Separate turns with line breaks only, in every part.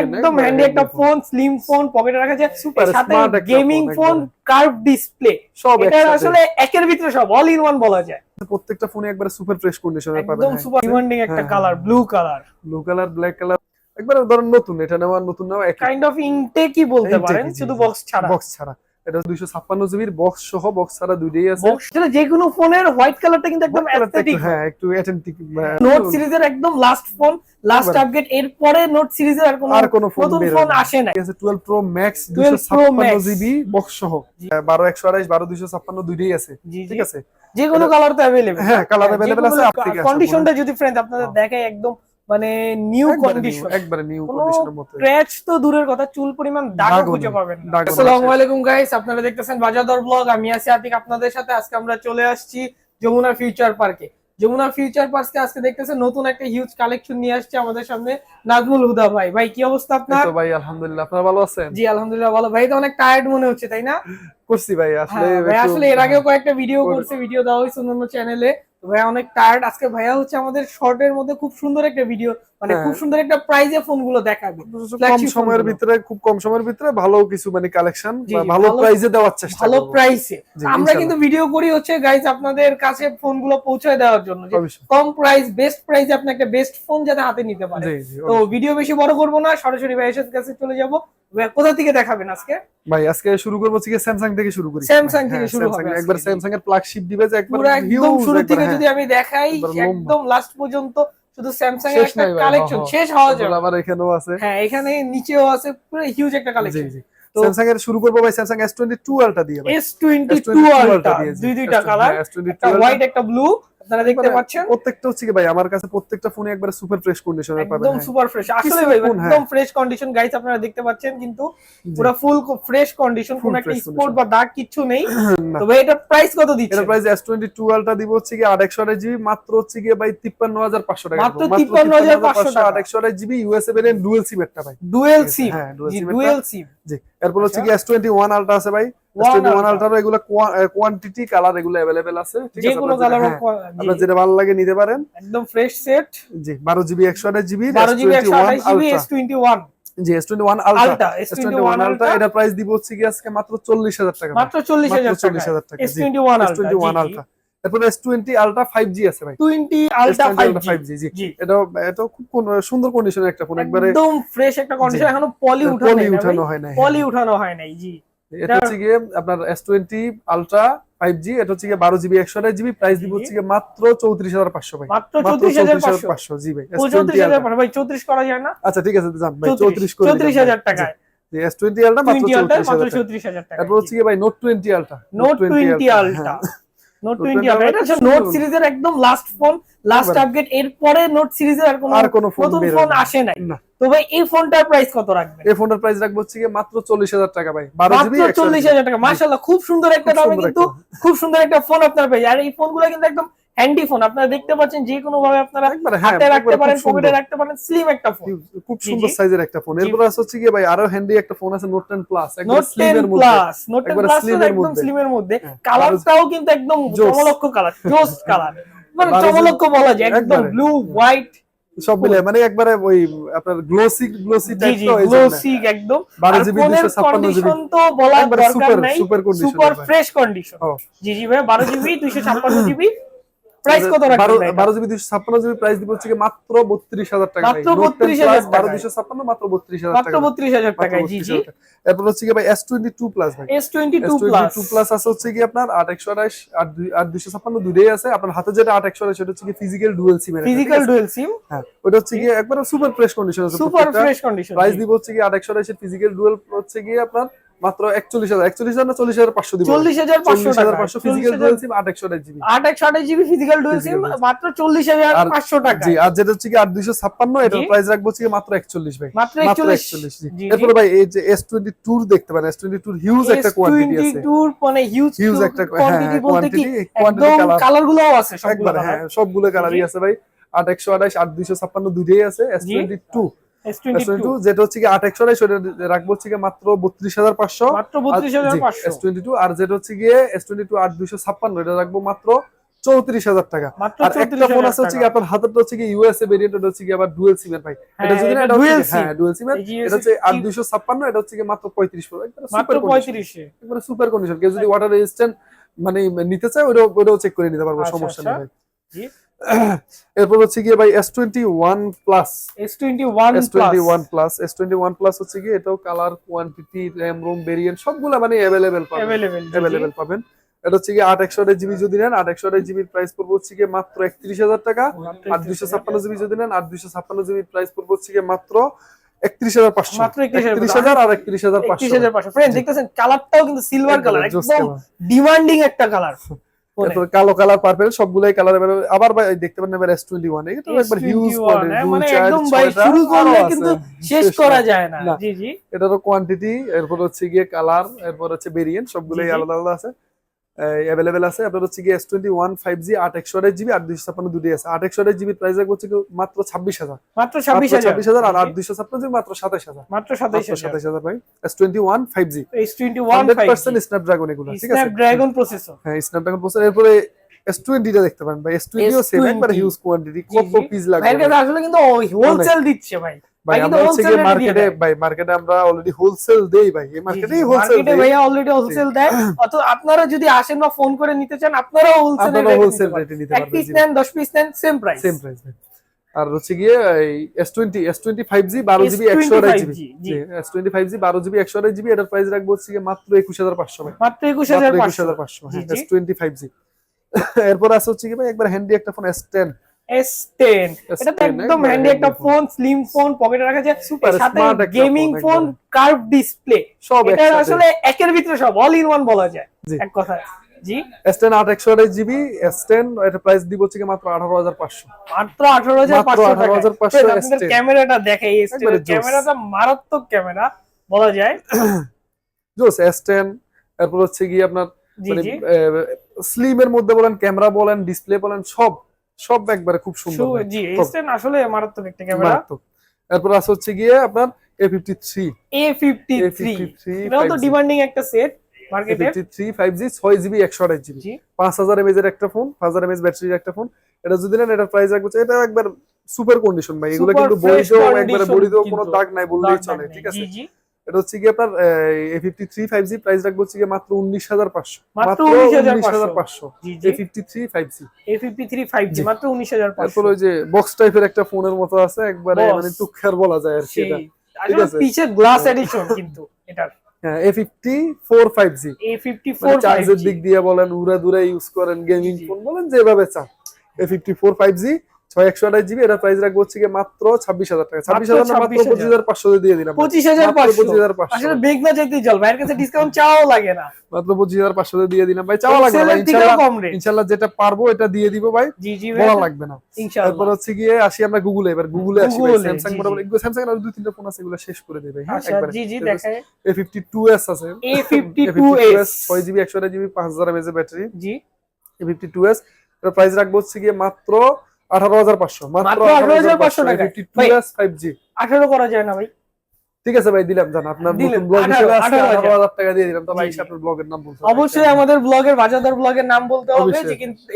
একদম হ্যান্ডি একটা phone slim phone পকেটে রাখা যায়।
Super
gaming
phone
curve display
সব
এটা আসলে একের ভিতরে সব অল ইন ওয়ান বলা যায়।
প্রত্যেকটা ফোনে একবার সুপার ফ্রেশ কন্ডিশনে পাবেন
একদম সুপার ডিমান্ডিং একটা
হ্যাঁ,
colour blue colour
blue colour black colour একবার ধরুন নতুন এটা নেওয়া নতুন নেওয়া
কাইন্ড অফ ইনটেকই বলতে পারেন শুধু বক্স ছাড়া।
বক্স ছাড়া। এটা দুইশো ছাপ্পান্ন জিবির বক্স সহ বক্স ছাড়া দুইটাই আছে।
যে কোনো ফোনের হোয়াইট কালারটা কিন্তু একদম অ্যাস্থেটিক
হ্যাঁ একটু অ্যাথেন্টিক
নোট সিরিজের একদম লাস্ট ফোন লাস্ট। আপডেট এরপরে নোট সিরিজের আর কোনো
আর কোনো ফোন
আসে না
ঠিক আছে টুয়েলভ প্রো ম্যাক্স
12
দুইশো
Pro
ছাপ্পান্ন
Max।
জিবি বক্স সহ।
জি।
বারো একশো আড়াইশ বারো দুইশো ছাপ্পান্ন দুইটাই আছে। ঠিক আছে?
যে কোনো কালার তো অ্যাভেলেবল
হ্যাঁ, colour available আছে,
কন্ডিশনটা যদি ফ্রেন্ড আপনাদের
হ্যাঁ।
দেখে একদম মানে নিউ কন্ডিশন
একবারে নিউ কন্ডিশনের
স্ক্র্যাচ তো দূরের কথা চুল পরিমাণ দাগও খুঁজে পাবেন না। আসসালামু আলাইকুম গাইস আপনারা দেখতেছেন বাজাদর ব্লগ আমি আছি আতিক আপনাদের সাথে আজকে আমরা চলে আসছি যমুনা ফিউচার পার্কে যমুনা ফিউচার পার্কে আজকে দেখতেছেন নতুন একটা হিউজ কালেকশন নিয়ে আসছে আমাদের সামনে নাজমুল হুদা ভাই। ভাই কি অবস্থা আপনার
তো ভাই আলহামদুলিল্লাহ আপনারা ভালো আছেন?
জি আলহামদুলিল্লাহ ভালো। ভাই তো অনেক টায়ার্ড মনে হচ্ছে তাই না?
করছি ভাই আসলে
হ্যাঁ, ভাই আসলে এর আগেও কয়েকটা ভিডিও
করে-
করছে ভিডিও দেওয়া হয়েছে অন্যান্য চ্যানেলে ভাইয়া অনেক টায়ার্ড আজকে ভাইয়া হচ্ছে আমাদের শর্টের মধ্যে খুব সুন্দর একটা ভিডিও মানে
হ্যাঁ।
খুব সুন্দর একটা প্রাইজে ফোনগুলো দেখাবে।
কম
সময়েরগুলো।
ভিতরে খুব কম সময়ের ভিতরে ভালো কিছু মানে কালেকশন ভালো প্রাইসে দেওয়ার চেষ্টা
ভালো। প্রাইসে আমরা কিন্তু ভিডিও করি হচ্ছে গাইজ আপনাদের কাছে ফোনগুলো পৌঁছে দেওয়ার জন্য যে কম প্রাইস বেস্ট প্রাইসে আপনি একটা বেস্ট ফোন যাতে হাতে নিতে পারেন। তো ভিডিও বেশি বড় করব না সরাসরি ভাইয়ের কাছে চলে যাব। কোথা থেকে দেখাবেন আজকে?
ভাই আজকে শুরু করব হচ্ছে স্যামসাং থেকে শুরু করি।
Samsung থেকে
হ্যাঁ,
শুরু হবে
একবার স্যামসাং এর ফ্ল্যাগশিপ ডিভাইস একবার
একদম শুরু থেকে
হ্যাঁ।
যদি আমি দেখাই একদম লাস্ট পর্যন্ত শুধু স্যামসাং এর একটা কালেকশন শেষ হওয়া যাবে।
আবার এখানেও আছে।
হ্যাঁ এখানে নিচেও আছে পুরো হিউজ একটা কালেকশন
স্যামসাং এর শুরু করব ভাই স্যামসাং এস টোয়েন্টি আলটা দিয়ে ভাই।
এস টোয়েন্টি টু
S22
আলটা দুই দুইটা কালার
হ্যাঁ, S22
একটা হোয়াইট একটা ব্লু আপনারা দেখতে
মানে
পাচ্ছেন
প্রত্যেকটা হচ্ছে কি ভাই আমার কাছে প্রত্যেকটা ফোনে একবার সুপার ফ্রেশ কন্ডিশনে পাবেন
একদম। সুপার ফ্রেশ আসলে ভাই
হ্যাঁ।
একদম ফ্রেশ কন্ডিশন গাইস আপনারা দেখতে পাচ্ছেন কিন্তু পুরো ফুল ফ্রেশ কন্ডিশন কোন একটা
condition।
বা দাগ কিচ্ছু নেই
না।
তবে এটার প্রাইস কত দিচ্ছে
এটার প্রাইস এস টোয়েন্টি টু আলটা দিব হচ্ছে কি আট একশো আড়াই জিবি মাত্র হচ্ছে গিয়ে ভাই তিপ্পান্ন হাজার পাঁচশো টাকা
মাত্র 53,500 টাকা।
আট একশো আড়াই GB USA variant dual SIM একটা ভাই
ডুয়েল সিম
হ্যাঁ,
ডুয়েল সিম
জি এরপর হচ্ছে
আচ্ছা।
কি এস টোয়েন্টি ওয়ান আলটা আছে ভাই এগুলো কোয়ান্টিটি কালার এগুলো আছে ঠিক আছে?
কালার
যেটা- হ্যাঁ, যেটা ভালো লাগে নিতে পারেন।
একদম
fresh
set
G
GB
GB GB
G
এটা প্রাইস দিব হচ্ছে কি আজকে মাত্র চল্লিশ হাজার টাকা।
মাত্র
টাকা জি। আছে ভাই। এটা এটা খুব সুন্দর কন্ডিশনের একটা ফোন একবারে
একদম ফ্রেশ একটা কন্ডিশন এখনও পলি উঠানো হয় না
উঠানো হয় না
পলি উঠানো হয় নাই জি।
এটা হচ্ছে গিয়ে আপনার S twenty ultra five G এটা হচ্ছে গিয়ে বারো জিবি একশো আঠাশ জিবি প্রাইস দিব হচ্ছে গিয়ে মাত্র চৌত্রিশ হাজার পাঁচশো ভাই।
মাত্র চৌত্রিশ হাজার পাঁচশো।
জি ভাই
চৌত্রিশ হাজার ভাই চৌত্রিশ করা যায় না?
আচ্ছা ঠিক আছে যান ভাই
চৌত্রিশ
চৌত্রিশ করে
চৌত্রিশ হাজার টাকায়।
এস টোয়েন্টি আলটা মাত্র চৌত্রিশ হাজার টাকা।
চৌত্রিশ হাজার টাকা।
তারপর হচ্ছে গিয়ে ভাই note twenty ultra
note twenty ultra note twenty ultra এটা হচ্ছে নোট সিরিজের একদম লাস্ট ফোন লাস্ট। আপডেট এরপরে নোট সিরিজের আর কোনো
আর কোনো ফোন
নতুন ফোন আসে নাই।
না।
তো ভাই এই ফোনটার প্রাইস কত রাখবেন?
এই ফোনটার প্রাইস রাখব হচ্ছে মাত্র চল্লিশ হাজার টাকা ভাই। জিবি
টাকা। মাশাল্লাহ খুব সুন্দর একটা দামে কিন্তু খুব সুন্দর একটা ফোন আপনারা পেয়ে আর এই ফোনগুলো কিন্তু একদম হ্যান্ডি ফোন আপনারা দেখতে পাচ্ছেন যে কোনো ভাবে আপনারা
হ্যাঁ
হাতে রাখতে পারেন পকেটে রাখতে পারেন স্লিম একটা ফোন
খুব সুন্দর সাইজের একটা ফোন এরপর আছে হচ্ছে গিয়ে ভাই আরও হ্যান্ডি একটা ফোন আছে নোট টেন প্লাস একবার
নোট টেন
স্লিমের মধ্যে।
নোট টেন
একবারে
প্লাস
slim এর
একদম। স্লিমের মধ্যে।
হ্যাঁ,
কালারটাও কিন্তু একদম। চমলক্ষ কালার জোস কালার। মানে চমলক্ষ বলা যায় একদম ব্লু হোয়াইট
সব মিলে মানে একবারে ওই আপনার গ্লোসি গ্লোসি টাইপ তো
গ্লোসি একদম।
বারো
আর
জিবি
ফোনের
দুশো ছাপ্পান্ন জিবি।
তো বলার দরকার নাই।
Super condition
super fresh
condition
G G ভাই বারো জিবি দুইশো ছাপ্পান্ন জিবি প্রাইস কত রাখবেন ভাই?
বারো জিবি দুশো ছাপ্পান্ন জিবি প্রাইস দিব হচ্ছে মাত্র বত্রিশ হাজার টাকা
মাত্র 32,000
বারো
টাকায়।
দুশো ছাপ্পান্ন মাত্র বত্রিশ হাজার
মাত্র
টাকা।
বত্রিশ হাজার
মাত্র
টাকায় জি জি।
এরপর হচ্ছে গিয়ে ভাই এস টোয়েন্টি টু প্লাস ভাই।
S twenty
S
two
twenty
plus
two plus আছে হচ্ছে কি আপনার আট একশো আঠাশ আট দুই- আট দুইশো ছাপ্পান্ন দুইটাই আছে। আপনার হাতে যেটা আট একশো আঠাশ সেটা হচ্ছে কি physical dual SIM
physical dual SIM
হ্যাঁ ওটা হচ্ছে গিয়ে একবারে সুপার ফ্রেশ কন্ডিশন আছে
সুপার ফ্রেশ কন্ডিশন
প্রাইস দিব হচ্ছে কি আট একশো আঠাশের ফিজিক্যাল ডুয়েল হচ্ছে গিয়ে আপনার মাত্র একচল্লিশ হাজার একচল্লিশ হাজার না চল্লিশ হাজার পাঁচশো দিব?
চল্লিশ হাজার পাঁচশো
হাজার পাঁচশো ফিজিক্যাল ডুয়েল সিম আট একশো আঠাশ জিবি
আট একশো আঠাশ জিবি ফিজিক্যাল ডুয়েল সিম মাত্র চল্লিশ হাজার পাঁচশো টাকা।
জি আর যেটা হচ্ছে কি আট দুইশো ছাপ্পান্ন এটার প্রাইস রাখব হচ্ছে মাত্র একচল্লিশ ভাই।
মাত্র একচল্লিশ।
এরপরে ভাই এই যে এস টোয়েন্টি টুর দেখতে পারেন এস টোয়েন্টি টুর হিউজ একটা কোয়ান্টিটি আছে।
মানে হিউজ
হিউজ একটা
কোয়ান্টিটি
হ্যাঁ
বলতে কি একদম
কালার
গুলোও আছে সবগুলো
হ্যাঁ সবগুলো কালারই আছে ভাই। আট একশো আঠাশ আট দুইশো ছাপ্পান্ন দুইটাই আছে এস টোয়েন্টি টু যেটা হচ্ছে কি আঠাশ রাখব হচ্ছে কি মাত্র আর যেটা হচ্ছে গিয়ে এস টোয়েন্টি টু আট দুইশো ছাপ্পান্ন এটা রাখব মাত্র চৌত্রিশ হাজার টাকা।
মাত্র
আর একটা ফোন আছে হচ্ছে কি আপনার হাতেরটা হচ্ছে কি ইউএসএ ভেরিয়েন্ট এটা হচ্ছে কি আবার ডুয়েল সিম এর ভাই। এটা যদি না হ্যাঁ ডুয়েল সিম এটা হচ্ছে এটা কি মাত্র পড়বে একবারে সুপার কন্ডিশন কেউ যদি ওয়াটার রেজিস্ট্যান্ট মানে নিতে চায় ওটাও ওটাও চেক করে নিতে পারব
আচ্ছা,
সমস্যা
আচ্ছা।
নেই
জি।
এরপর হচ্ছে গিয়ে ভাই S twenty one plus
S twenty one
S twenty one plus S twenty one plus হচ্ছে কি এটাও colour quantity RAM ROM variant সবগুলা মানে অ্যাভেলেবেল পাবেন।
অ্যাভেলেবেল
অ্যাভেলেবেল পাবেন। এটা হচ্ছে কি আট একশো জিবি যদি নেন আট একশো জিবির প্রাইস পড়বে হচ্ছে কি মাত্র একত্রিশ হাজার টাকা। আর দুইশো ছাপ্পান্ন জিবি যদি নেন আর দুইশো ছাপ্পান্ন জিবির প্রাইস পড়বে হচ্ছে কি মাত্র একত্রিশ হাজার পাঁচশো।
মাত্র 31,500
একত্রিশ হাজার আর একত্রিশ হাজার পাঁচশো।
দেখতেছেন কালারটাও কিন্তু সিলভার কালার
একদম।
ডিমান্ডিং একটা কালার
কালো কালার পার্পেল সবগুলাই কালার আবার ভাই দেখতে পারেন এবার এস টোয়েন্টি ওয়ান এটা একবার হিউজ
মানে একদম ভাই শুরু করলে কিন্তু শেষ করা যায় না। জি জি।
এটারও কোয়ান্টিটি এরপর হচ্ছে গিয়ে কালার এরপর হচ্ছে ভেরিয়েন্ট সবগুলোই। আলাদা আলাদা আছে। অ্যাভেলেবেল আছে। আপনার হচ্ছে গিয়ে S twenty one five G আট একশো আঠাশ জিবি আর দুইশো ছাপ্পান্ন দুটি আছে। আট একশো আট জিবির প্রাইস হচ্ছে মাত্র ছাব্বিশ হাজার।
মাত্র ছাব্বিশ
ছাব্বিশ হাজার আর আট দুইশো ছাপ্পান্ন জিবি মাত্র সাতাশ হাজার।
মাত্র হাজার।
সাতাশ হাজার ভাই। S twenty one
five G S
twenty
one
percent Snapdragon এগুলো ঠিক আছে?
স্ন্যাপড্রাগন প্রসেসর
হ্যাঁ স্ন্যাপড্রাগন প্রসেসর এরপরে এস টোয়েন্টিটা দেখতে পারেন ভাই। এস টোয়েন্টিও সেম
S20
একবার হিউজ কোয়ান্টিটি কত পিস লাগবে
আসলে কিন্তু হোলসেল দিচ্ছে ভাই।
ভাই
ভাই
আমরা হচ্ছে
দিয়ে
মার্কেটে ভাই মার্কেটে আমরা অলরেডি হোলসেল দেই ভাই এই মার্কেটেই হোলসেল
মার্কেটে ভাইয়া অলরেডি হোলসেল দেয়। অত আপনারা যদি আসেন বা ফোন করে নিতে চান আপনারাও হোলসেল
আপনারা হোলসেল রেটে নিতে পারবেন।
পিস নেন দশ পিস নেন সেম প্রাইস
সেম প্রাইস আর হচ্ছে গিয়ে এই S twenty S twenty five G বারো জিবি একশো আঠাশ GB
S25G, G.
S twenty five G বারো জিবি একশো আঠাশ জিবি এটার প্রাইস রাখব হচ্ছে মাত্র একুশ হাজার পাঁচশো ভাই।
মাত্র একুশ হাজার
একুশ
পাঁচশো।
হাজার পাঁচশো
G,
S
G.
Twenty five G এরপর আছে হচ্ছে কি ভাই একবার হ্যান্ডি একটা ফোন এস টেন
এস টেন এটা তো একদম হ্যান্ডি একটা ফোন স্লিম ফোন পকেটে রাখা যায় সাথে গেমিং ফোন কার্ভ ডিসপ্লে
সব
এটা আসলে একের ভিতরে সব অল ইন ওয়ান বলা যায়। এক কথায় জি?
এটা প্রাইস দিব হচ্ছে মাত্র
টাকা আপনাদের ক্যামেরাটা দেখে এই। ক্যামেরাটা মারাত্মক ক্যামেরা বলা যায়।
জোস এরপর হচ্ছে আপনার
জি
মানে মধ্যে বলেন ক্যামেরা বলেন ডিসপ্লে বলেন সব সব একবারে খুব সুন্দর
জি আসলে মারাত্মক একটা ক্যামেরা।
এরপর আছে হচ্ছে গিয়ে আপনার A fifty three
A fifty three
A53
এটাও তো ডিমান্ডিং একটা সেট মার্কেটে
এর একটা ফোন ব্যাটারির একটা ফোন এটা যদি নেন এটার প্রাইস রাখব এটা একবার সুপার কন্ডিশন ভাই। এগুলো কিন্তু বডিতেও একবারে বডিতেও কোনো দাগ নাই বললেই চলে ঠিক আছে? এটা হচ্ছে কি আপনার A fifty three five G price রাখব হচ্ছে মাত্র উনিশ হাজার পাঁচশো।
মাত্র
উনিশ হাজার পাঁচশো। A fifty three five
G. A fifty three five
G.
মাত্র উনিশ হাজার
তারপর ওই যে বক্স টাইপের একটা ফোনের মতো আছে একবারে মানে তুক্ষার বলা যায় আর কি এটা। আছে।
পিছে গ্লাস এডিশন কিন্তু এটার।
A fifty four five
G A
fifty
four
চার্জের দিক দিয়ে বলেন উড়ে দূরে ইউজ করেন গেমিং ফোন বলেন যেভাবে চান। A fifty four five G ছয় একশো আঠাশ জিবি এটা প্রাইস রাখব হচ্ছে মাত্র ছাব্বিশ হাজার টাকা। ছাব্বিশ হাজার না মাত্র পঁচিশ হাজার পাঁচশো দিয়ে দিলাম।
পঁচিশ হাজার পঁচিশ।
হাজার পাঁচশো।
আসলে বেগ না চাইতেই চল ভাইয়ের কাছে ডিসকাউন্ট চাও লাগে না।
মাত্র পঁচিশ হাজার পাঁচশো দিয়ে দিলাম। ভাই চাওয়া লাগবে না ভাই,
Wholesale-এর থেকেও
ইনশাল্লাহ ইনশাল্লাহ যেটা পারব এটা দিয়ে দিব ভাই। বলা লাগবে না। তারপর হচ্ছে গিয়ে আসি আমরা গুগলে এবার গুগলে আসি স্যামসাং মোটামুটি স্যামসাং এর দুই তিনটা ফোন আছে এগুলো শেষ করে দেবে হ্যাঁ
জি জি দেখায়
এ ফিফটি টু এস আছে।
এ ফিফটি টু এস
ছয় জিবি একশো জিবি পাঁচ হাজার mAh battery.
G.
A fifty two S এর প্রাইস রাখব হচ্ছে গিয়ে মাত্র আঠারো হাজার পাঁচশো
মাত্র 18,500 টাকায়।
ফিফটি টু ফাইভ জি
আঠারো করা যায় না ভাই।
ঠিক আছে ভাই দিলাম জান আপনার
দিলেন,
নতুন ব্লগ
18
হিসেবে আজকে
18,000
আঠারো হাজার টাকা দিয়ে দিলাম। তো ভাই আপনার ব্লগের নাম বলতে
অবশ্যই আমাদের ব্লগের বাজাদার ব্লগের নাম বলতে হবে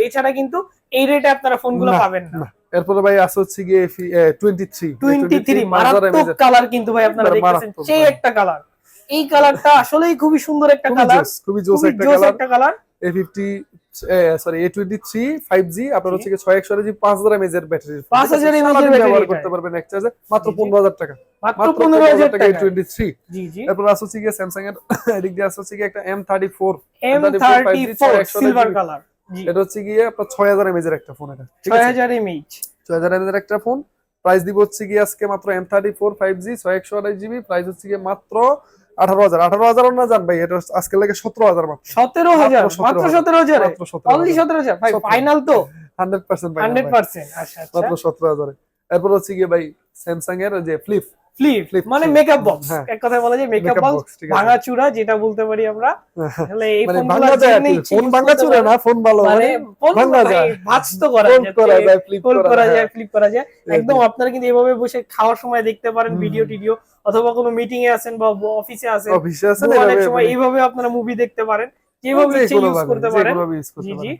এছাড়া কিন্তু এই রেটে আপনারা ফোনগুলো পাবেন না।
এরপরে ভাই আছে হচ্ছে গিয়ে টোয়েন্টি থ্রি
টোয়েন্টি থ্রি মারাত্মক কালার কিন্তু ভাই আপনারা দেখতেছেন। সেই একটা কালার এই কালারটা আসলেই খুবই সুন্দর একটা কালার
খুবই জোস একটা কালার
একটা colour
A fifty sorry A twenty three five G আপনার হচ্ছে ছয় একশো জি পাঁচ হাজার এমএজ এর ব্যাটারি
5000 mAh এর
ব্যবহার করতে পারবেন এক চার্জে মাত্র। পনেরো হাজার টাকা।
মাত্র
মাত্র
পনেরো হাজার টাকা
টোয়েন্টি থ্রি
জি জি।
হচ্ছে গিয়ে স্যামসাং এর এদিক দিয়ে আছে হচ্ছে গিয়ে একটা
M
thirty
four
M
thirty
four
silver colour
এটা হচ্ছে গিয়ে আপনার ছয় হাজার এমএজ এর একটা ফোন এটা
ছয় হাজার
ছয় হাজার এমএজ এর একটা ফোন প্রাইস দিব হচ্ছে গিয়ে আজকে মাত্র M thirty four five G ছয় একশো আঠাশ জিবি প্রাইস হচ্ছে গিয়ে মাত্র আঠারো হাজার আঠারো হাজারও না জান ভাই এটা আজকে লাগে সতেরো হাজার মাত্র।
সতেরো হাজার মাত্র সতেরো হাজার।
সতেরো
অনলি সতেরো হাজার। ভাই ফাইনাল তো?
হান্ড্রেড পার্সেন্ট
হান্ড্রেড পার্সেন্ট আচ্ছা আচ্ছা।
মাত্র সতেরো হাজারে। এরপর হচ্ছে গিয়ে ভাই স্যামসাং এর যে ফ্লিপ
ফ্লিপ মানে মেকআপ বক্স
হ্যাঁ।
এক কথায় বলা যায় মেকআপ বক্স। ভাঙা চূড়া যেটা বলতে পারি আমরা। তাহলে এই
মানে ফোন ভাঙা
পারেন।
না ফোন ভালো
মানে ফোন
ভাঙা যায়।
ভাঁজ তো করা যায়,
করা যায়,
fold
করা যায়,
ফ্লিপ করা যায়। একদম। আপনারা কিন্তু এভাবে বসে খাওয়ার সময় দেখতে পারেন ভিডিও টিডিও অথবা কোনো মিটিং এ আছেন বা অফিসে আছেন
অফিসে আছে
অনেক সময় এইভাবে আপনারা মুভি দেখতে পারেন। যেভাবে ইউজ করতে পারেন। জি জি।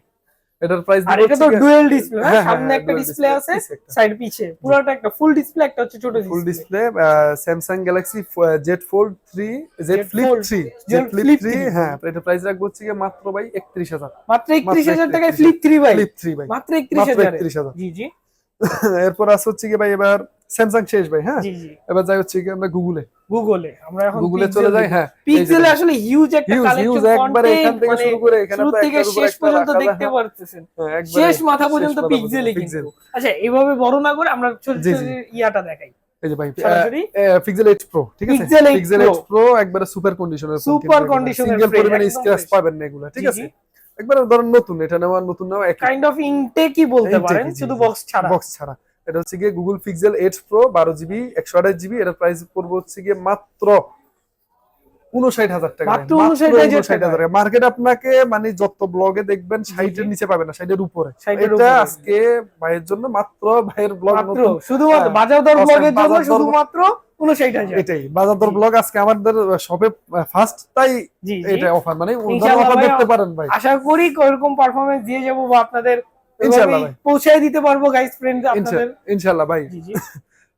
এটার প্রাইস
আর এটা তো ডুয়েল ডিসপ্লে সামনে একটা ডিসপ্লে আছে সাইড পিছে। পুরোটা একটা ফুল ডিসপ্লে একটা হচ্ছে ছোট
full display Samsung Galaxy Z fold three
Z
flip
Fold,
three
Z
Z
flip 3
হ্যাঁ এটা প্রাইস রাখব হচ্ছে মাত্র ভাই একত্রিশ হাজার।
মাত্র একত্রিশ হাজার
মাত্র
টাকায় ফ্লিপ থ্রি ভাই।
ফ্লিপ থ্রি ভাই।
মাত্র একত্রিশ
মাত্র
হাজার।
একত্রিশ হাজার।
জি জি।
এরপর আছে হচ্ছে কি ভাই এবার স্যামসাং শেষ ভাই হ্যাঁ? এবার যাই হচ্ছে কি আমরা গুগলে
গুগলে আমরা এখন
গুগলে চলে যাই হ্যাঁ
পিক্সেলে আসলে হিউজ একটা কালেকশন
একবারে এখান থেকে শুরু করে এখানে
শুরু থেকে শেষ পর্যন্ত দেখতে পারতেছেন।
হ্যাঁ,
শেষ মাথা পর্যন্ত কিন্তু। আচ্ছা এইভাবে বড় না করে আমরা ছোট ছোট ইয়াটা দেখাই।
এই যে ভাই পিক্সেল 8 প্রো ঠিক আছে? পিক্সেল 8 প্রো একবারে সুপার কন্ডিশনের
Super condition
সিঙ্গেল পরিমাণে স্ক্র্যাচ পাবেন না এগুলা ঠিক আছে? একবারে ধরেন নতুন এটা নেওয়া নতুন নেওয়া
কাইন্ড অফ ইনটেকই বলতে পারেন শুধু বক্স ছাড়া।
বক্স ছাড়া। এটা হচ্ছে গিয়ে Google Pixel 8 pro 12 GB 128 GB এটার প্রাইস পড়বে হচ্ছে গিয়ে মাত্র 59000 টাকা।
মাত্র 59,000 টাকা।
টাকা। মার্কেট আপনাকে মানে যত ব্লগে দেখবেন 60 নিচে পাবেন না 60 উপরে। এটা আজকে ভাইয়ের জন্য মাত্র ভাইয়ের ব্লগ
শুধুমাত্র বাজার দর ব্লগের জন্য শুধুমাত্র
এটাই। বাজার দর ব্লগ আজকে আমাদের শপে ফার্স্ট তাই এটা অফার মানে অফার দেখতে পারেন ভাই।
আশা করি পারফরমেন্স দিয়ে যাব বা আপনাদের
ইনশাআল্লাহ
এভাবেই
ভাই।
পৌঁছায় দিতে পারবো গাইস ফ্রেন্ড আপনাদের
ইনশাআল্লাহ ভাই
জি জি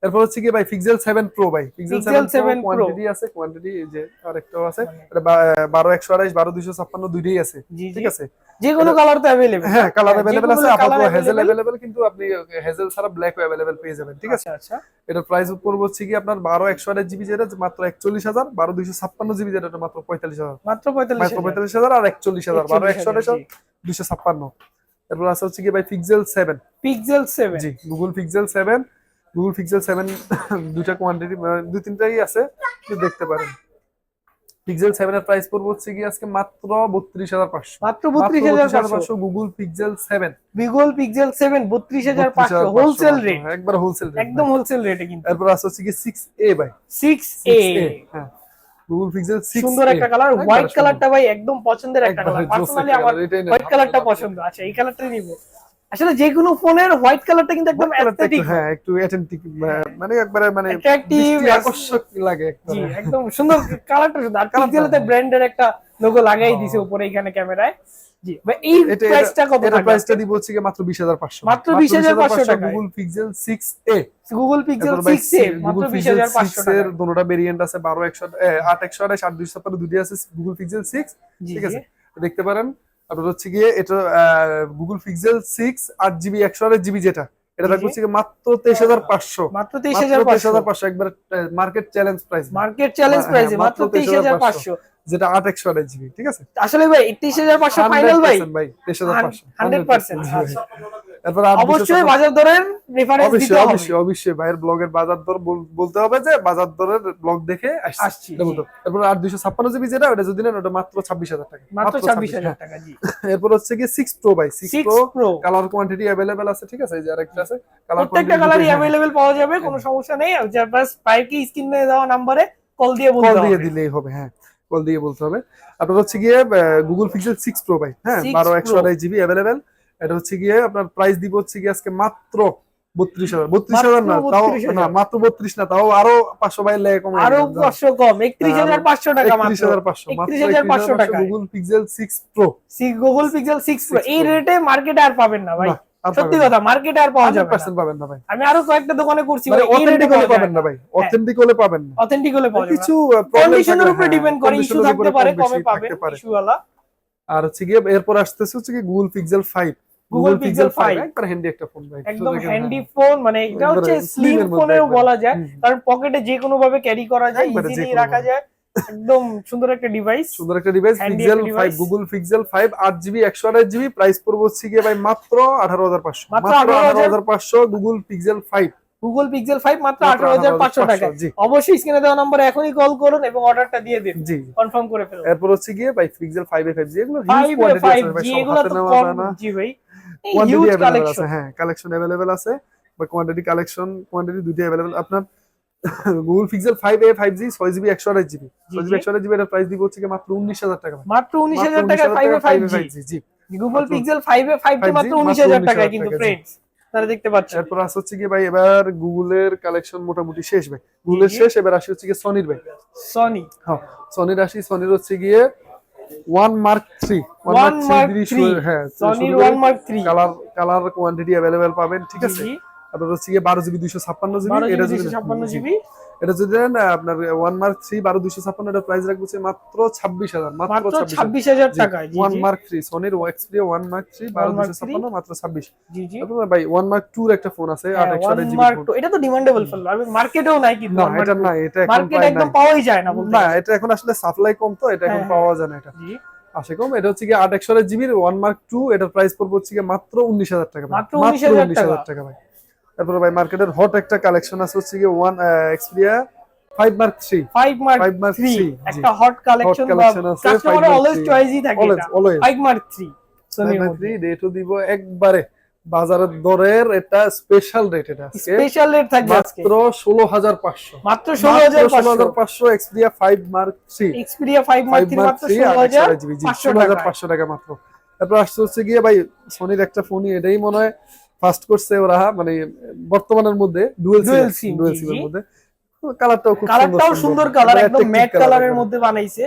এরপর হচ্ছে কি ভাই পিক্সেল 7 প্রো ভাই Pixel
Pixel
7
7
Pro
Pro।
Quantity আছে কোয়ান্টিটি যে আরেকটাও আছে এটা 12 128 12 256 দুইটাই আছে
জি জি
ঠিক আছে
যে কোনো কালার তো অ্যাভেলেবল
হ্যাঁ কালার अवेलेबल আছে আপাতত
কালার
হেজেল अवेलेबल কিন্তু আপনি হেজেল ছাড়া ব্ল্যাক अवेलेबल পেয়ে যাবেন ঠিক আছে
আচ্ছা আচ্ছা
এটার প্রাইস পড়বে হচ্ছে কি আপনার 12 128 জিবি যেটা মাত্র 41000 12 256 জিবি যেটা মাত্র 45000
মাত্র পঁয়তাল্লিশ
মাত্র 45000 আর 41000 12 128 256 এরপর আছে হচ্ছে কি ভাই Pixel 7
Pixel seven
G Google Pixel 7 Google Pixel 7 দুইটা কোয়ান্টিটি দুই তিনটাই আছে দেখতে পারেন। পিক্সেল 7 এর প্রাইস পড়বে হচ্ছে কি আজকে মাত্র 32500
মাত্র বত্রিশ হাজার পাঁচশো।
পাঁচশো Google Pixel 7
Google Pixel seven বত্রিশ হাজার পাঁচশো হোলসেল রেট
একবার হোলসেল রেট
একদম হোলসেল রেটে কিন্তু।
এরপর আছে হচ্ছে কি 6a ভাই।
সিক্স এ
6a হ্যাঁ। গুগল পিক্সেল 6
সুন্দর একটা কালার হোয়াইট কালারটা ভাই একদম পছন্দের একটা কালার পার্সোনালি আমার হোয়াইট কালারটা পছন্দ আছে এই কালারটাই নিব। আসলে যে কোনো ফোনের হোয়াইট কালারটা কিন্তু একদম অ্যাথেটিক
হ্যাঁ একটু অ্যাথেন্টিক মানে একবারে মানে অ্যাট্রাকটিভ আকর্ষক। লাগে
জি একদম সুন্দর কালারটা সুন্দর। আর পিক্সেলতে ব্র্যান্ডের একটা লোগো লাগাই দিয়েছে উপরে এখানে ক্যামেরায়। জি ভাই এই
এটা
প্রাইসটা কত
এটা
টাকা?
প্রাইসটা দিব হচ্ছে মাত্র 20500
মাত্র 20,500 টাকায়।
Google pixel 6a
Google pixel
এরপর ভাই
6 এ মাত্র
গুগল পিক্সেল 6
20500
এর দুটোটা ভেরিয়েন্ট আছে 12 100 8 128 8 256 দুটোই আছে গুগল পিক্সেল 6 ঠিক আছে? দেখতে পারেন আপনার হচ্ছে গিয়ে এটা গুগল পিক্সেল 6 8 জিবি একশো আট জিবি যেটা। এটা থাকবে। হচ্ছে মাত্র 23500
মাত্র
তেইশ
23500
হাজার পাঁচশো একবার market challenge
price market
challenge
price মাত্র
মাত্র হাজার
23500
যেটা আট একশো আড়াই জিবি ঠিক আছে?
আসলে ভাই 23500 ফাইনাল ভাই।
100% ভাই তেইশ হাজার পাঁচশো।
100% আচ্ছা।
এরপর আর
অবশ্যই বাজার দরের রেফারেন্স দিতে
অবশ্যই
হবে
অবশ্যই অবশ্যই ভাইয়ের ব্লগের বাজার দর বল- বলতে হবে যে বাজার দরের ব্লগ দেখে আসছি
আসছি,
এটা বলতে হবে। এরপর আর দুইশো ছাপ্পান্ন জিবি যেটা ওটা যদি নেন ওটা মাত্র ছাব্বিশ হাজার টাকা
মাত্র 26000
হ্যাঁ।
টাকা জি
এরপর হচ্ছে কি সিক্স প্রো ভাই six
6
Pro
Pro
colour quantity available আছে ঠিক আছে এই যে আরেকটা আছে কালার
প্রত্যেকটা কালারই अवेलेबल পাওয়া যাবে কোনো সমস্যা নেই আর জাস্ট পাইকি স্ক্রিনে দেওয়া নম্বরে কল দিয়ে
কল
বলতে
দিয়ে
হবে
দিলেই হবে হ্যাঁ কল দিয়ে বলতে হবে আপনার হচ্ছে গিয়ে গুগল পিক্সেল সিক্স প্রো ভাই হ্যাঁ
6
বারো একশো
Pro।
আড়াই জিবি অ্যাভেলেবেল এটা হচ্ছে গিয়ে আপনার প্রাইস দিব হচ্ছে গিয়ে আজকে মাত্র বত্রিশ হাজার। বত্রিশ হাজার না তাও
32,000
না মাত্র বত্রিশ না তাও আরও পাঁচশো বাইর লেগে কমে
আরও 500 কম 31500 টাকা
একত্রিশ হাজার পাঁচশো মাত্র
31,500 টাকায়।
Google Pixel six pro
Google Pixel 6
pro
এই রেটে মার্কেটে আর পাবেন না ভাই। সত্যি কথা মার্কেটে আর পাওয়া যাবে না।
পার্সেন্ট পাবেন না ভাই।
আমি আরও কয়েকটা দোকানে করছি
মানে
ভাই
অথেন্টিক হলে পাবেন না ভাই অথেন্টিক হলে পাবেন না।
অথেন্টিক হলে পাওয়া যাবে
কিছু
কন্ডিশনের
থাকলে,
উপরে
হ্যাঁ,
ডিপেন্ড করে ইস্যু থাকতে পারে
কমে বেশি
পাবে। ইস্যু
আর হচ্ছে গিয়ে এরপর আসতেছে হচ্ছে কি গুগল পিক্সেল 5
Google Pixel 5
একবার হ্যান্ডি একটা ফোন ভাই
একদম হ্যান্ডি
হ্যাঁ।
ফোন মানে এটা হচ্ছে স্লিম ফোনেও বলা যায় কারণ পকেটে যে কোনো ভাবে ক্যারি করা যায় ইজিলি রাখা যায়। একদম সুন্দর একটা ডিভাইস
সুন্দর একটা device
Pixel
5 Google Pixel 5 8 GB 128 GB price পড়বে হচ্ছে গিয়ে ভাই মাত্র 18500
মাত্র
মাত্র
18,500
18500 গুগল পিক্সেল 5
গুগল পিক্সেল 5 মাত্র
মাত্র
18500 টাকা অবশ্যই স্ক্রিনে দেওয়া নম্বরে এখনই কল করুন এবং অর্ডারটা দিয়ে দিন।
জি।
কনফার্ম করে ফেলুন।
এরপর হচ্ছে গিয়ে ভাই পিক্সেল 5 এ 5 জি এগুলো হিউজ
5
কোয়ান্টিটি আছে ভাই
এগুলো তো কম জি ভাই।
কোয়ান্টিটি
হিউজ
अवेलेबल
কালেকশন
আছে হ্যাঁ কালেকশন अवेलेबल আছে বা কোয়ান্টিটি কালেকশন কোয়ান্টিটি দুটোই अवेलेबल আপনার Google Pixel 5 A 5 G 6 GB 128 GB 6 GB 128 GB এর প্রাইস দিব হচ্ছে কি মাত্র 19000 টাকা ভাই
মাত্র 19000 টাকায় 5 এ 5 জি
জি
গুগল
মাত্র
পিক্সেল 5 এ 5 জি
5G,
মাত্র
মাত্র
19000 টাকায়
19,000
কিন্তু
টাকা, জি।
ফ্রেন্ডস তারা দেখতে পাচ্ছেন
এরপর আসছে হচ্ছে কি ভাই এবার গুগলের কালেকশন মোটামুটি শেষ ভাই গুগলের
জি।
শেষ এবার আসি হচ্ছে কি সনির ভাই
সনি
হ্যাঁ সনির আসি সনির হচ্ছে গিয়ে one mark three
one mark three
হ্যাঁ
সনির one mark three
colour colour quantity available পাবেন ঠিক আছে? আপনার হচ্ছে গিয়ে বারো জিবি দুইশো ছাপ্পান্ন জিবি এটা
জিবি ছাপ্পান্ন জিবি
এটা যদি দেন আপনার ওয়ান মার্ক থ্রি বারো দুইশো ছাপ্পান্ন এটা প্রাইস রাখব মাত্র ছাব্বিশ হাজার মাত্র ছাব্বিশ
হাজার। টাকায়
ওয়ান মার্ক থ্রি সোনির এক্সপ্রিয়া ওয়ান মার্ক থ্রি বারো
three।
ছাপ্পান্ন মাত্র ছাব্বিশ। ভাই ওয়ান মার্ক টুর একটা ফোন আছে আট একশো
এটা তো ডিমান্ডেবল ফোন মার্কেটেও নাই কিন্তু
না এটা না এটা
মার্কেট একদম পাওয়াই যায় না
না এটা এখন আসলে সাপ্লাই কম তো এটা এখন
হ্যাঁ,
পাওয়া যায় না এটা। আসে কম এটা হচ্ছে কি আট একশো জিবির ওয়ান মার্ক টু এটার প্রাইস পড়বে হচ্ছে মাত্র উনিশ হাজার টাকা
মাত্র 19,000
19,000 টাকা ভাই। তারপরে ভাই মার্কেটের হট একটা কালেকশন আছে হচ্ছে কি one Xperia five mark
three five
mark five
mark
three
একটা হট কালেকশন
আছে,
কাস্টমার অলওয়েজ চয়েসই থাকে
always
five mark three
five mark three রেটও দিব একবারে। বাজারের দরের এটা স্পেশাল রেট এটা
স্পেশাল রেট থাকবে
মাত্র ষোলো হাজার পাঁচশো।
মাত্র ষোলো হাজার
ষোলো হাজার
পাঁচশো
পাঁচশো Xperia five
mark three Xperia
five
mark
three
মাত্র
থ্রি
ষোলো হাজার
জিবি জি
পাঁচশো
ষোলো হাজার
টাকায়।
পাঁচশো টাকা মাত্র। তারপর আসছে হচ্ছে গিয়ে ভাই সোনির একটা ফোনই এটাই মনে হয় ফার্স্ট করছে ওরা মানে বর্তমানের মধ্যে ডুয়েল সিম ডুয়েল সিমের মধ্যে। কালারটাও খুব
কালারটাও সুন্দর। কালার একদম ম্যাট কালারের মধ্যে বানাইছে।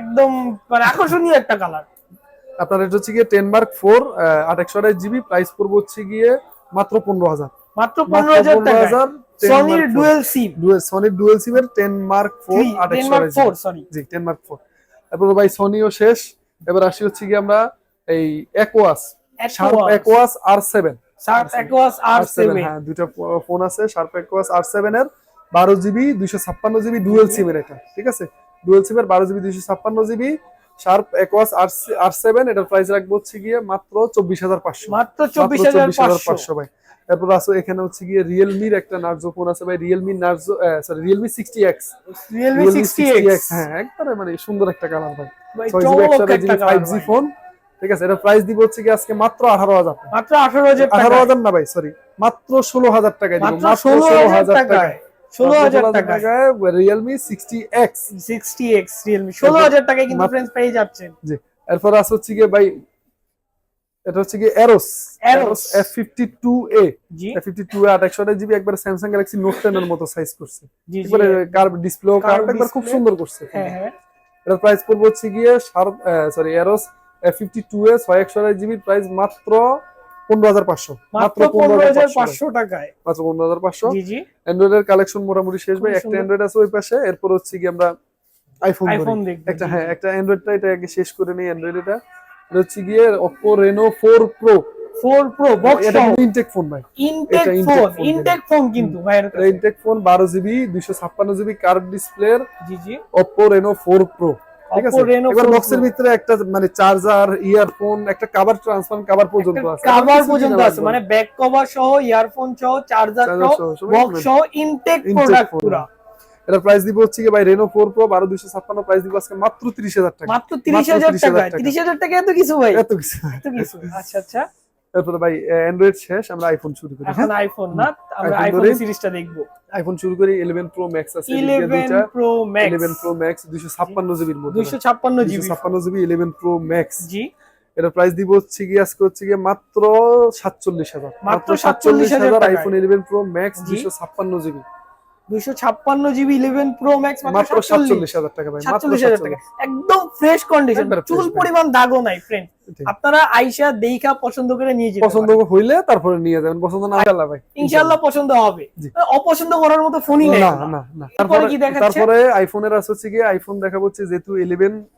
একদম মানে আকর্ষণীয় একটা কালার
আপনার এটা হচ্ছে গিয়ে টেন মার্ক ফোর আট একশো আঠাশ জিবি প্রাইস পড়বে হচ্ছে গিয়ে মাত্র পনেরো হাজার।
মাত্র পনেরো হাজার সনির ডুয়েল সিম
সনির ডুয়েল সিমের টেন মার্ক ফোর আট একশো
মার্ক ফোর সরি
জি টেন মার্ক ফোর তারপর ভাই সনিও শেষ। এবার আসি হচ্ছে গিয়ে আমরা এই Aquos Sharp Aquos R seven
Sharp Aquos R seven
হ্যাঁ ফোন আছে শার্প আর সেভেন এর বারো জিবি দুইশো ছাপ্পান্ন জিবি ডুয়েল সিমের এটা ঠিক আছে? ডুয়েল সিমের বারো জিবি দুইশো ছাপ্পান্ন GB Sharp Aquos R seven এটার প্রাইস রাখব হচ্ছে গিয়ে মাত্র চব্বিশ হাজার পাঁচশো।
মাত্র চব্বিশ হাজার পাঁচশো।
ভাই। তারপর আছে এখানে হচ্ছে গিয়ে রিয়েলমির একটা নার্জো ফোন আছে ভাই। Realme Narzo sorry Realme sixty X
Realme sixty X
হ্যাঁ একবারে মানে সুন্দর একটা কালার ভাই। ফাইভ জি ফোন ঠিক আছে এটা প্রাইস দিব হচ্ছে কি আজকে মাত্র আঠারো হাজার
মাত্র আঠারো হাজার
আঠারো
টাকা
হাজার না ভাই সরি মাত্র ষোলো হাজার টাকায় দিব
মাত্র ষোলো হাজার টাকায়। ষোলো হাজার টাকায়।
Realme sixty X
sixty X Realme ষোলো হাজার টাকায় কিন্তু ফ্রেন্ডস পেয়ে যাচ্ছেন।
জি এরপর আছে হচ্ছে গিয়ে ভাই এটা হচ্ছে গিয়ে Aeros
Aeros।
F fifty two A
G.
F fifty two A আট একশো জিবি একবার স্যামসাং গ্যালাক্সি নোট টেন এর মতো সাইজ করছে। একবারে কার্ভ ডিসপ্লে কার্ভ একবার খুব সুন্দর করছে।
হ্যাঁ হ্যাঁ।
এটার প্রাইস পড়বে হচ্ছে গিয়ে sorry Aeros F fifty two A ছয় একশো জিবি প্রাইস মাত্র পনেরো হাজার পাঁচশো।
মাত্র পনেরো হাজার পাঁচশো। টাকায়।
মাত্র পনেরো হাজার পাঁচশো। অ্যান্ড্রয়েডের কালেকশন মোটামুটি শেষ ভাই। একটা অ্যান্ড্রয়েড আছে ওই পাশে এরপর হচ্ছে কি আমরা আইফোন একটা হ্যাঁ একটা অ্যান্ড্রয়েডটা এটা আগে শেষ করে নেই অ্যান্ড্রয়েড এটা। হচ্ছে গিয়ে Oppo Reno 4 Pro
four pro box
এটা ইনটেক ফোন ভাই।
ইনটেক ফোন ইনটেক ফোন কিন্তু
এটা intact phone 12 GB 256 GB curve ডিসপ্লের
জি জি।
Oppo Reno 4 Pro ঠিক আছে? এবার বক্সের ভিতরে একটা মানে চার্জার ইয়ারফোন একটা কভার ট্রান্সফার কভার পর্যন্ত আছে।
কাভার পর্যন্ত আছে। মানে ব্যাক কভার সহ ইয়ারফোন সহ চার্জার সহ বক্স সহ ইনটেক প্রোডাক্ট। পুরা।
এটা প্রাইস দিব হচ্ছে কি ভাই Reno 4 Pro 12256 প্রাইস দিব আজকে মাত্র 30000 টাকা।
মাত্র তিরিশ হাজার
30,000 টাকা।
তিরিশ হাজার টাকা এত কিছু ভাই?
এত কিছু।
এত কিছু। আচ্ছা আচ্ছা।
তারপরে ভাই অ্যান্ড্রয়েড শেষ আমরা আইফোন শুরু করি
এখন আইফোন না? আমরা আইফোন সিরিজটা দেখব।
আইফোন শুরু করি 11 প্রো ম্যাক্স আছে এদিকে
ইলেভেন
দুইটা।
প্রো
11
ম্যাক্স
প্রো ম্যাক্স 256 জিবির মধ্যে।
দুইশো ছাপ্পান্ন জিবি।
256 জিবি 11 প্রো ম্যাক্স
জি।
এটা প্রাইস দিব হচ্ছে কি আজকে হচ্ছে কি মাত্র 47000
মাত্র 47,000
আইফোন 11 প্রো ম্যাক্স
জি।
256 জিবি।
দুইশো ছাপ্পান্ন জিবি ইলেভেন প্রো ম্যাক্স
মাত্র
মাত্র সাতচল্লিশ।
47000 টাকা ভাই মাত্র
সাতচল্লিশ হাজার টাকা। একদম ফ্রেশ কন্ডিশন চুল পরিমাণ দাগও নাই ফ্রেন্ড আপনারা আইসা দেইখা পছন্দ করে নিয়ে যেতে
পছন্দ হইলে তারপরে নিয়ে যাবেন পছন্দ না হলে ভাই।
ইনশাআল্লাহ পছন্দ হবে। অপছন্দ করার মতো ফোনই নেই।
না না।
তারপরে কি দেখাচ্ছে?
তারপরে আইফোনের আছে হচ্ছে কি আইফোন দেখাবো হচ্ছে যেহেতু 11
জি,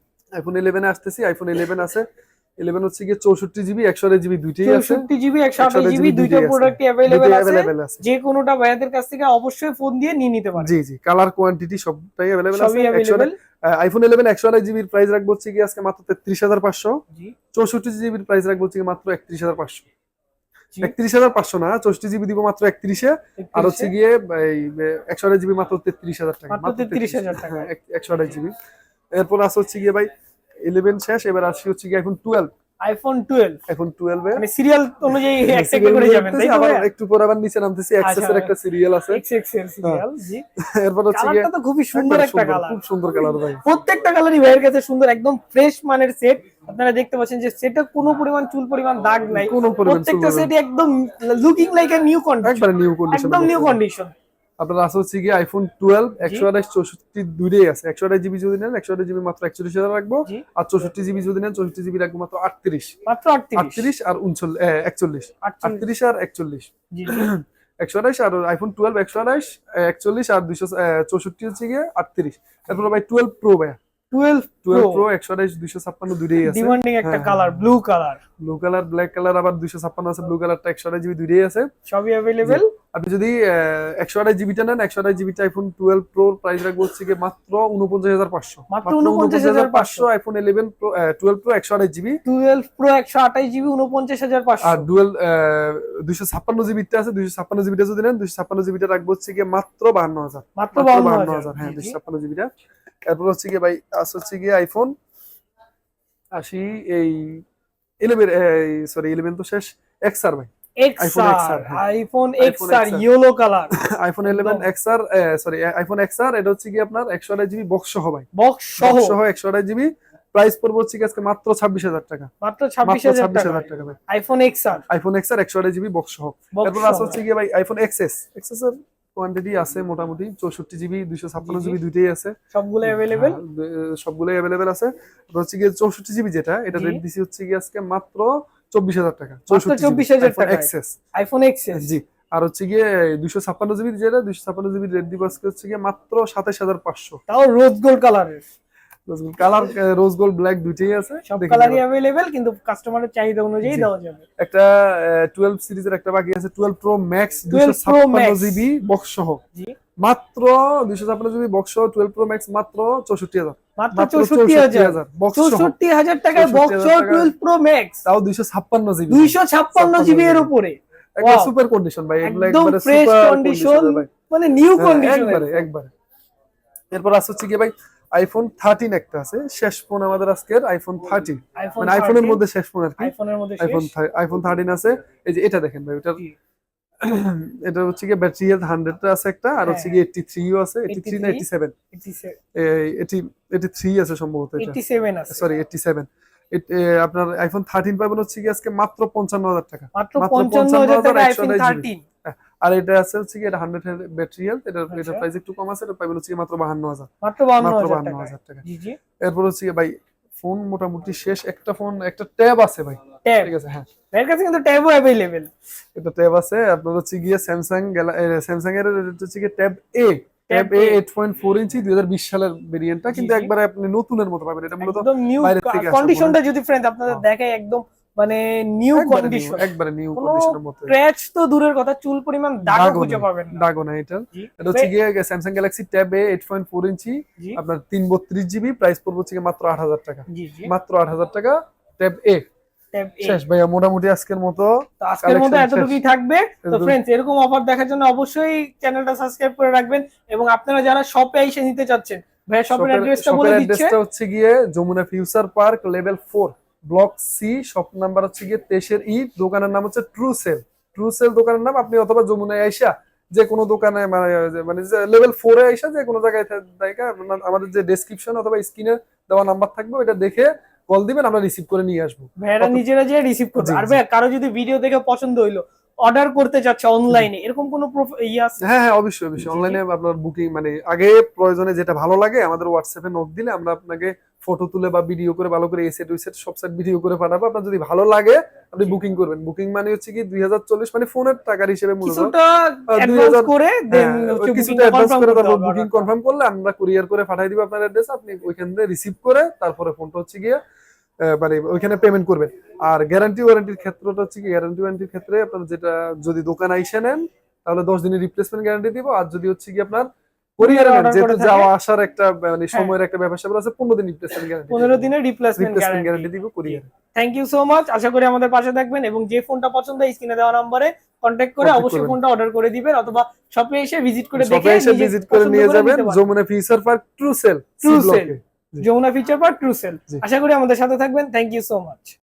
আইফোন 11 এ আসতেছি আইফোন 11 আছে। 11 হচ্ছে গিয়ে 64 জিবি 128 জিবি দুইটাই আছে।
চৌষট্টি জিবি একশো আঠাশ জিবি দুইটা। প্রোডাক্টই অ্যাভেলেবেল আছে? যে কোনোটা ভাইয়াদের কাছ থেকে অবশ্যই ফোন দিয়ে নিয়ে নিতে পারে
জি জি কালার কোয়ান্টিটি সবটাই অ্যাভেলেবেল আছে।
সবই
128
অ্যাভেলেবেল
আইফোন 11 128 জিবির প্রাইস রাখব হচ্ছে গিয়ে আজকে মাত্র তেত্রিশ
হাজার পাঁচশো।
চৌষট্টি জিবির প্রাইস রাখব হচ্ছে মাত্র একত্রিশ হাজার পাঁচশো। একত্রিশ হাজার পাঁচশো না চৌষট্টি জিবি দিব মাত্র একত্রিশে। আর হচ্ছে গিয়ে একশো আঠাশ জিবি মাত্র তেত্রিশ হাজার টাকা।
মাত্র 33,000 টাকা।
হ্যাঁ, একশো আঠাশ জিবি এরপর আছে হচ্ছে গিয়ে ভাই ইলেভেন শেষ এবার আসি হচ্ছে কি এখন twelve
iPhone twelve
iPhone twelve
মানে সিরিয়াল অনুযায়ী করে যাবেন তাই
আবার একটু পরে আবার নিচে নামতেছি এক্সেস এর
আচ্ছা।
একটা সিরিয়াল আছে।
XXL সিরিয়াল জি।
এরপর হচ্ছে গিয়ে
কালারটা তো খুবই সুন্দর একটা কালার
খুব সুন্দর কালার ভাই।
প্রত্যেকটা কালারই ভাইয়ের কাছে সুন্দর একদম ফ্রেশ মানের সেট আপনারা দেখতে পাচ্ছেন যে সেটা কোনো পরিমাণ চুল পরিমাণ দাগ নাই।
কোনো পরিমাণ
প্রত্যেকটা সেট একদম looking like a new
condition new condition
একদম নিউ কন্ডিশন
আপনার আছে হচ্ছে গিয়ে আইফোন টুয়েলভ একশো আঠাশ চৌষট্টি দুইটাই আছে। একশো আঠাশ জিবি যদি নেন একশো আঠাশ জিবি মাত্র একচল্লিশ হাজার রাখব। আর চৌষট্টি জিবি যদি নেন চৌষট্টি জিবি রাখব মাত্র আটত্রিশ।
মাত্র 38
আটত্রিশ আর উনচল্লিশ একচল্লিশ।
48
আটত্রিশ আর একচল্লিশ। একশো আঠাশ আর আইফোন টুয়েলভ একশো আঠাশ একচল্লিশ আর দুইশো চৌষট্টি হচ্ছে গিয়ে আটত্রিশ। তারপরে ভাই টুয়েলভ প্রো ভাই
12
টুয়েলভ
প্রো
প্রো একশো আঠাশ দুইশো ছাপ্পান্ন দুইটাই আছে।
ডিমান্ডিং একটা
হ্যাঁ,
colour blue colour
blue colour black colour আবার দুইশো ছাপ্পান্ন আছে ব্লু কালারটা একশো আঠাশ জিবি দুইটাই আছে।
সবই অ্যাভেলেবেল
আপনি যদি একশো আঠাশ জিবিটা নেন একশো আঠাশ জিবিটা আইফোন টুয়েলভ প্রোর প্রাইস রাখব হচ্ছে গিয়ে মাত্র উনপঞ্চাশ হাজার পাঁচশো।
মাত্র 49,500
iPhone eleven pro twelve pro একশো আঠাশ জিবি
12 প্রো 128 জিবি 49500
আর ডুয়েল দুইশো ছাপ্পান্ন জিবিটা আছে দুইশো ছাপ্পান্ন জিবিটা যদি নেন দুইশো ছাপ্পান্ন জিবিটা রাখব হচ্ছে গিয়ে মাত্র বাহান্ন হাজার।
মাত্র
মাত্র
52000
হ্যাঁ জিবিটা এরপর হচ্ছে গিয়ে ভাই আস হচ্ছে গিয়ে আইফোন আসি এই ইলেভেন সরি ইলেভেন তো শেষ এক্স আর ভাই। IPhone yellow
colour
iPhone eleven X R sorry iPhone X R এটা হচ্ছে কি আপনার জিবি বক্স সহ ভাই।
বক্স সহ।
সহ জিবি প্রাইস পড়বে হচ্ছে কি আজকে মাত্র ছাব্বিশ হাজার টাকা।
মাত্র
মাত্র
26000
ছাব্বিশ
টাকা।
ভাই।
আইফোন
জিবি বক্স সহ। এরপর আছে হচ্ছে গিয়ে ভাই আইফোন এক্সএস এক্সএস এর কোয়ান্টিটি আছে মোটামুটি চৌষট্টি জিবি দুইশো ছাপ্পান্ন। জিবি দুইটাই আছে।
সবগুলো অ্যাভেলেবেল
সবগুলো অ্যাভেলেবেল আছে। হচ্ছে গিয়ে চৌষট্টি জিবি যেটা এটা। রেট দিছি হচ্ছে গিয়ে আজকে মাত্র চব্বিশ হাজার টাকা
চব্বিশ হাজার
টাকা এক্সেস
আইফোন এক্সেস
জি আর হচ্ছে গিয়ে দুইশো ছাপ্পান্ন জিবি যেটা দুইশো ছাপ্পান্ন জিবি রেট দিব আজকে হচ্ছে গিয়ে মাত্র সাতাশ হাজার পাঁচশো।
তাও রোজ গোল্ড কালারের
কালার রোজ গোল্ড ব্ল্যাক দুইটাই আছে
সব কালারই। অ্যাভেলেবেল কিন্তু কাস্টমারের চাহিদা অনুযায়ী দেওয়া যাবে।
একটা টুয়েলভ সিরিজের একটা বাকি আছে টুয়েলভ প্রো ম্যাক্স
12
দুইশো
Pro
ছাপ্পান্ন
Max।
জিবি বক্স সহ।
জি।
মাত্র দুইশো ছাপ্পান্ন জিবি বক্স সহ টুয়েলভ প্রো ম্যাক্স মাত্র চৌষট্টি হাজার।
মাত্র
মাত্র
চৌষট্টি হাজার।
বক্স সহ।
চৌষট্টি হাজার টাকায়
64,000
বক্স টুয়েলভ প্রো ম্যাক্স
তাও দুইশো ছাপ্পান্ন জিবি
দুইশো ছাপ্পান্ন জিবি এর উপরে।
একবার সুপার কন্ডিশন ভাই
একদম ফ্রেশ কন্ডিশন
কন্ডিশন
মানে নিউ
হ্যাঁ,
কন্ডিশন
একবারে একবারে। এরপর আসছে কি ভাই আইফোন থার্টিন একটা আছে শেষ ফোন আমাদের আজকের আইফোন থার্টিন মানে আইফোনের মধ্যে শেষ ফোন আর কি। আইফোন আইফোন থার্টিন আছে। এই যে এটা দেখেন ভাই
জি।
এটা হচ্ছে কি ব্যাটারি হেলথ হান্ড্রেড আছে একটা আর হচ্ছে কি এইটটি থ্রিও আছে এইটটি থ্রি না
83
eighty seven
87
eighty eighty three আছে সম্ভবত এটা। সরি এইটটি সেভেন আপনার আইফোন থার্টিন পাবেন হচ্ছে কি আজকে মাত্র পঞ্চান্ন হাজার টাকা।
মাত্র
মাত্র
55000 টাকা
আর এটা আছে হচ্ছে কি এটা হান্ড্রেড ব্যাটারি হেলথ এটা এটা
আচ্ছা।
প্রাইস একটু কম আছে এটা পাবেন হচ্ছে কি মাত্র বাহান্ন হাজার
মাত্র
মাত্র
52000
বাহান্ন
টাকা
হাজার টাকা
জি জি
এরপর হচ্ছে কি ভাই ফোন মোটামুটি শেষ একটা ফোন একটা ট্যাব আছে ভাই
ট্যাব
ঠিক আছে হ্যাঁ
এর কাছে কিন্তু ট্যাবও अवेलेबल
এটা ট্যাব আছে আপনার হচ্ছে গিয়ে স্যামসাং স্যামসাং এর এটা হচ্ছে গিয়ে tab A tab
Tab
A
A।
Eight point four inch দুই হাজার বিশ সালের ভেরিয়েন্টটা
জি,
কিন্তু
জি।
একবারে আপনি নতুনের মতো পাবেন এটা মূলত
একদম নিউ
বাইরের থেকে আসা
কন্ডিশনটা যদি ফ্রেন্ড আপনাদের
হ্যাঁ।
দেখায় একদম মানে নিউ কন্ডিশন
একবারে নিউ কন্ডিশনের মতো
স্ক্র্যাচ তো দূরের কথা চুল পরিমাণ দাগও খুঁজে পাবেন না।
দাগও না এটা। এটা হচ্ছে গিয়ে Samsung Galaxy tab A eight point four
inch
আপনার তিন বত্রিশ জিবি প্রাইস পড়বে হচ্ছে মাত্র আট হাজার টাকা।
জি জি।
মাত্র আট হাজার টাকা ট্যাব এ শেষ ভাইয়া মোটামুটি আজকের মতো
আজকের মতো এতটুকুই থাকবে। তো। ফ্রেন্ডস এরকম অফার দেখার জন্য অবশ্যই চ্যানেলটা সাবস্ক্রাইব করে রাখবেন এবং আপনারা যারা শপে এসে নিতে চাচ্ছেন ভাইয়া শপের অ্যাড্রেসটা বলে দিচ্ছে।
হচ্ছে গিয়ে Jamuna future park level four block C shop number হচ্ছে গিয়ে তেইশের ই দোকানের নাম হচ্ছে ট্রু সেল ট্রু সেল দোকানের নাম আপনি অথবা যমুনায় আইসা যে কোনো দোকানে মানে মানে লেভেল ফোরে আইসা যে কোনো জায়গায় দেখা আমাদের যে ডেসক্রিপশন অথবা স্ক্রিনে দেওয়া নাম্বার থাকবে ওটা দেখে কল দিবেন আমরা রিসিভ করে নিয়ে আসব।
ভাইয়ারা
কত-
নিজেরা যে রিসিভ করবে। আর
জি।
ভাইয়া কারও যদি ভিডিও দেখে পছন্দ হইল অর্ডার করতে যাচ্ছে অনলাইনে এরকম কোনো ইয়ে আছে?
হ্যাঁ হ্যাঁ অবশ্যই অবশ্যই। অনলাইনে আপনার বুকিং মানে আগে প্রয়োজনে যেটা ভালো লাগে আমাদের হোয়াটসঅ্যাপে নোট দিলে আমরা আপনাকে ফটো তুলে বা ভিডিও করে ভালো করে এই সেট ওই সেট সব সেট ভিডিও করে পাঠাবো আপনার যদি ভালো লাগে আপনি বুকিং করবেন। বুকিং মানে হচ্ছে কি দুই হাজার চল্লিশ মানে ফোনের টাকার হিসেবে
কিছুটা অ্যাডভান্স করে
হ্যাঁ, তারপর বুকিং কনফার্ম করলে আমরা কুরিয়ার করে পাঠিয়ে দিব আপনার অ্যাড্রেস আপনি ওইখান থেকে রিসিভ করে তারপরে ফোনটা হচ্ছে গিয়ে মানে ওইখানে পেমেন্ট করবেন। আর গ্যারান্টি ওয়ারেন্টির ক্ষেত্রটা হচ্ছে কি গ্যারান্টি ওয়ারেন্টির ক্ষেত্রে আপনার যেটা যদি দোকান আইসে নেন তাহলে দশ দিনের রিপ্লেসমেন্ট গ্যারান্টি দিব। আর যদি হচ্ছে কি আপনার যেহেতু যাওয়া আসার একটা মানে
হ্যাঁ।
সময়ের একটা আছে পনেরো দিন রিপ্লেসমেন্ট গ্যারান্টি
পনেরো দিনের রিপ্লেসমেন্ট
রিপ্লেসমেন্ট
গ্যারান্টি
গ্যারান্টি দিব courier
thank you so much আশা করি আমাদের পাশে থাকবেন এবং যে ফোনটা পছন্দ স্ক্রিনে দেওয়া নম্বরে কন্ট্যাক্ট করে অবশ্যই ফোনটা অর্ডার করে দিবেন অথবা শপে এসে ভিজিট করে দেখে
এসে ভিজিট করে
পছন্দ
নিয়ে যাবেন। Jamuna park
true sale.
Jamuna
future park true sale
জি।
আশা করি আমাদের সাথে থাকবেন। Thank you so much